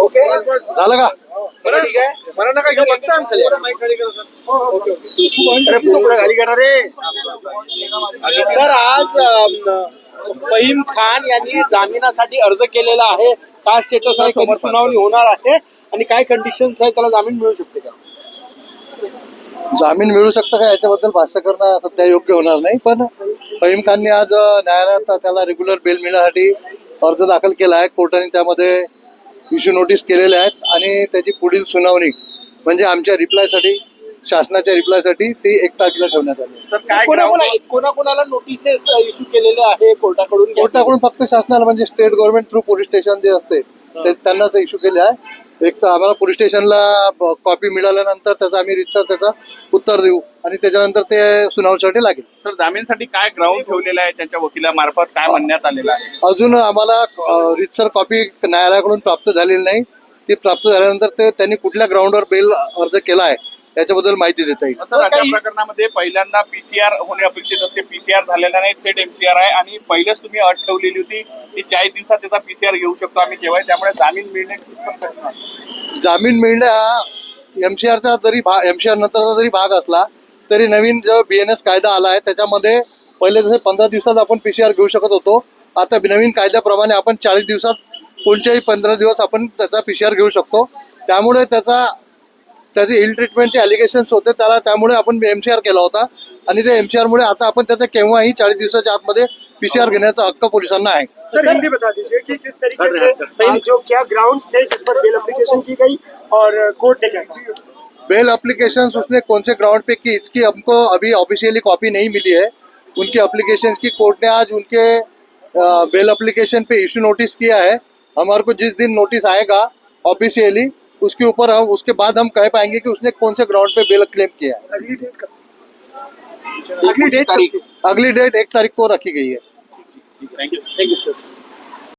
Okay. झालं का? बरं ठीक आहे. मला नका घेऊ फक्त अरे पुढे गाडी करा रे? सर आज फहीम खान यांनी जामिनासाठी अर्ज केलेला आहे. काय स्टेटस आहे कधी सुनावणी होणार आहे. आणि काय कंडिशन्स आहे त्याला जामीन मिळू शकते का? जामीन मिळू शकतं का? याच्याबद्दल भाष्य करणं सध्या योग्य होणार नाही. पण फहीम खानने आज न्यायालयात त्याला रेग्युलर बेल मिळण्यासाठी अर्ज दाखल केला आहे. कोर्टाने त्यामध्ये इश्यू नोटीस केलेले आहेत आणि त्याची पुढील सुनावणी म्हणजे आमच्या रिप्लायसाठी शासनाच्या रिप्लायसाठी ती एक तारखेला ठेवण्यात आली कोणाकोणाला नोटिसेस इश्यू केलेले आहे कोर्टाकडून? कोर्टाकडून फक्त शासनाला म्हणजे state government through police station जे असते ते त्यांनाच इश्यू केले आहे. एक तर आम्हाला पोलीस स्टेशनला कॉपी मिळाल्यानंतर त्याचा आम्ही रितसर त्याचा उत्तर देऊ आणि त्याच्यानंतर ते सुनावणीसाठी लागेल. तर जामीनसाठी काय ग्राउंड ठेवलेलं आहे त्यांच्या वकिलामार्फत? काय म्हणण्यात आलेलं आहे? अजून आम्हाला रितसर कॉपी न्यायालयाकडून प्राप्त झालेली नाही. ती प्राप्त झाल्यानंतर ते त्यांनी कुठल्या ग्राउंडवर बेल अर्ज केला आहे याच्याबद्दल माहिती देता येईल. अशा प्रकरणामध्ये पहिल्यांदा पीसीआर होणे अपेक्षित असते. पीसीआर झालेला नाही थेट एमसीआर आहे. आणि पहिलेच तुम्ही अट ठेवलेली होती की चाळीस दिवसात त्याचा पीसीआर घेऊ शकतो आम्ही तेव्हा त्यामुळे जामीन मिळणे. जामीन मिळणे हा एमसीआरचा जरी भाग एमसीआर नंतरचा जरी भाग असला तरी नवीन जो बीएनएस कायदा आला आहे त्याच्यामध्ये पहिले जसे पंधरा दिवसात आपण पीसीआर घेऊ शकत होतो आता नवीन कायद्याप्रमाणे आपण चाळीस दिवसात कोणत्याही पंधरा दिवस आपण त्याचा पीसीआर घेऊ शकतो. त्यामुळे त्याचा त्याचे इल ट्रीटमेंटचे अलिगेशन्स होते त्याला त्यामुळे आपण एमसीआर केला होता. आणि त्या एमसीआर मुळे आता आपण त्याचा केव्हाही चाळीस दिवसाच्या आतमध्ये पीसीआर घेण्याचा हक्क पोलिसांना आहे. सर हिंदी बता दीजिए कि किस तरीके से आज जो क्या ग्राउंड्स थे जिस पर बेल एप्लीकेशन की गई और कोर्ट ने क्या कहा बेल एप्लीकेशन उसने कौन से ग्राउंड पे की इसकी हमको अभी ऑफिशियली कॉपी नहीं मिली है। उनकी एप्लीकेशन की कोर्ट ने आज उनके बेल एप्लीकेशन पे इशू नोटिस किया है। हमारे को जिस दिन नोटिस आएगा ऑफिशियली उसके ऊपर हम उसके बाद हम कह पाएँगे कि उसने कौन से ग्राउंड पे बेल क्लेम किया है। अगली डेट कब? अगली डेट अगली डेट एक तारीख को रखी गई है। Thank you thank you sir